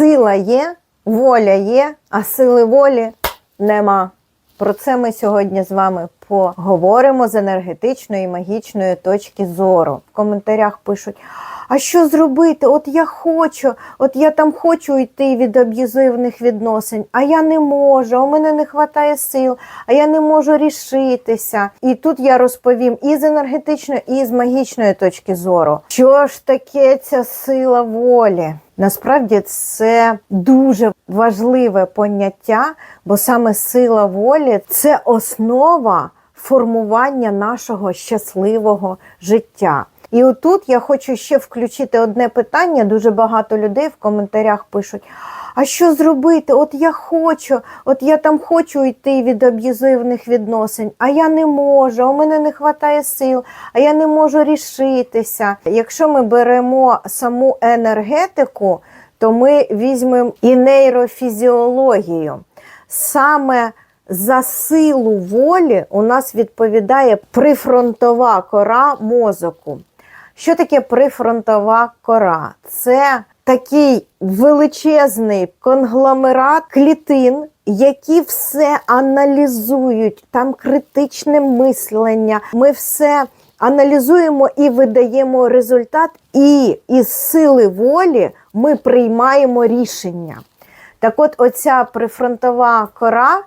Сила є, воля є, а сили волі нема. Про це ми сьогодні з вами поговоримо з енергетичної магічної точки зору. В коментарях пишуть: а що зробити? От я хочу, от я там хочу йти від аб'юзивних відносин, а я не можу, у мене не вистачає сил, а я не можу рішитися. І тут я розповім і з енергетичної, і з магічної точки зору, що ж таке ця сила волі. Насправді це дуже важливе поняття, бо саме сила волі це основа формування нашого щасливого життя. І отут я хочу ще включити одне питання. Дуже багато людей в коментарях пишуть: а що зробити? От я хочу, от я там хочу йти від аб'юзивних відносин, а я не можу, у мене не вистачає сил, а я не можу рішитися. Якщо ми беремо саму енергетику, то ми візьмемо і нейрофізіологію. Саме за силу волі у нас відповідає прифронтова кора мозоку. Що таке прифронтова кора? Це такий величезний конгломерат клітин, які все аналізують, там критичне мислення. Ми все аналізуємо і видаємо результат, і із сили волі ми приймаємо рішення. Так от, оця прифронтова кора,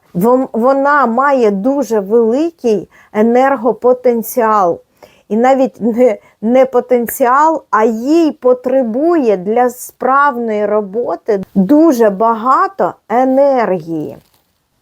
вона має дуже великий енергопотенціал. І навіть не, не потенціал, а їй потребує для справної роботи дуже багато енергії.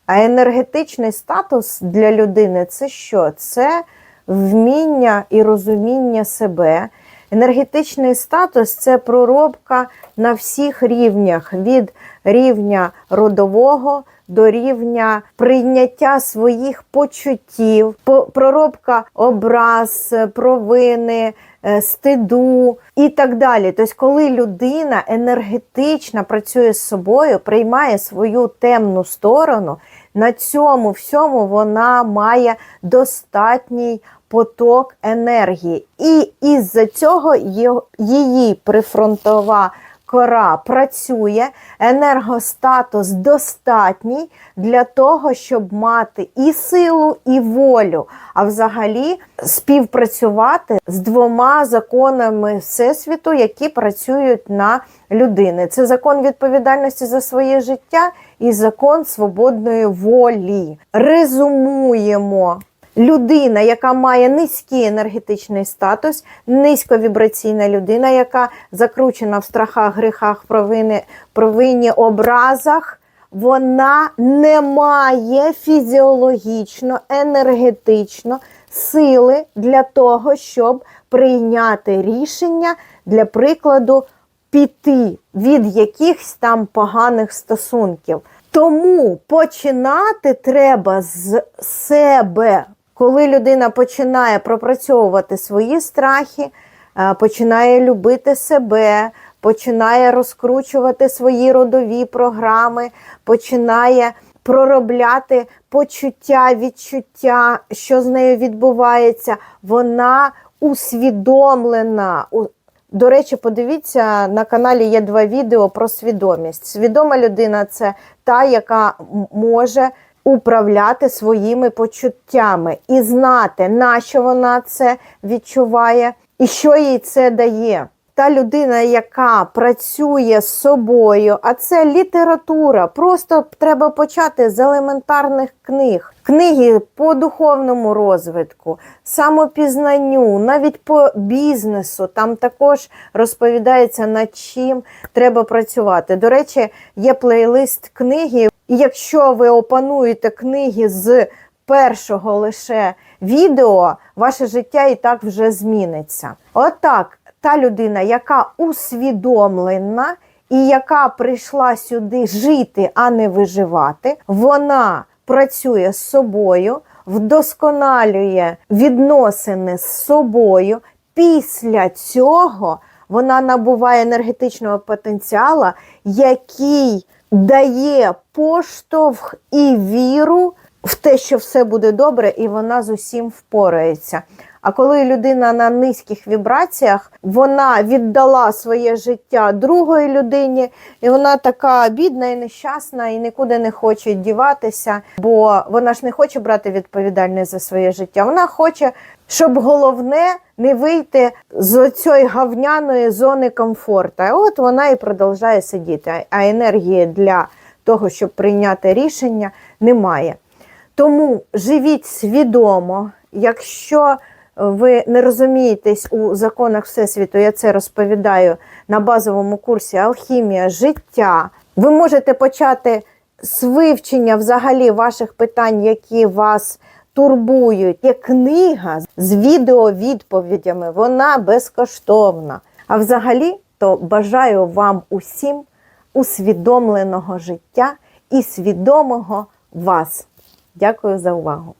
А енергетичний статус для людини це що? Це вміння і розуміння себе. Енергетичний статус це проробка на всіх рівнях: від рівня родового до рівня прийняття своїх почуттів, проробка образ, провини, е, стиду і так далі. Тобто, коли людина енергетично працює з собою, приймає свою темну сторону, на цьому всьому вона має достатній поток енергії. І із-за цього її прифронтова кора працює, енергостатус достатній для того, щоб мати і силу, і волю, а взагалі співпрацювати з двома законами Всесвіту, які працюють на людини. Це закон відповідальності за своє життя і закон свободної волі. Резумуємо. Людина, яка має низький енергетичний статус, низьковібраційна людина, яка закручена в страхах, гріхах, провини, провині, образах, вона не має фізіологічно, енергетично сили для того, щоб прийняти рішення, для прикладу, піти від якихось там поганих стосунків. Тому починати треба з себе. Коли людина починає пропрацьовувати свої страхи, е, починає любити себе, починає розкручувати свої родові програми, починає проробляти почуття, відчуття, що з нею відбувається, вона усвідомлена. До речі, подивіться, на каналі є два відео про свідомість. Свідома людина це та, яка може управляти своїми почуттями і знати, на що вона це відчуває і що їй це дає. Та людина, яка працює з собою, а це література. Просто треба почати з елементарних книг. Книги по духовному розвитку, самопізнанню, навіть по бізнесу. Там також розповідається, над чим треба працювати. До речі, є плейлист книги. І якщо ви опануєте книги з першого лише відео, ваше життя і так вже зміниться. Отак, та людина, яка усвідомлена і яка прийшла сюди жити, а не виживати, вона працює з собою, вдосконалює відносини з собою. Після цього вона набуває енергетичного потенціалу, який дає поштовх і віру в те, що все буде добре, і вона з усім впорається. А коли людина на низьких вібраціях, вона віддала своє життя другої людині, і вона така бідна і нещасна, і нікуди не хоче діватися, бо вона ж не хоче брати відповідальність за своє життя. Вона хоче, щоб головне не вийти з цієї гавняної зони комфорту. От вона і продовжує сидіти. А енергії для того, щоб прийняти рішення, немає. Тому живіть свідомо, якщо ви не розумієтесь у законах Всесвіту, я це розповідаю на базовому курсі Алхімія життя. Ви можете почати з вивчення взагалі ваших питань, які вас турбують. Є книга з відеовідповідями, вона безкоштовна. А взагалі, то бажаю вам усім усвідомленого життя і свідомого вас. Дякую за увагу!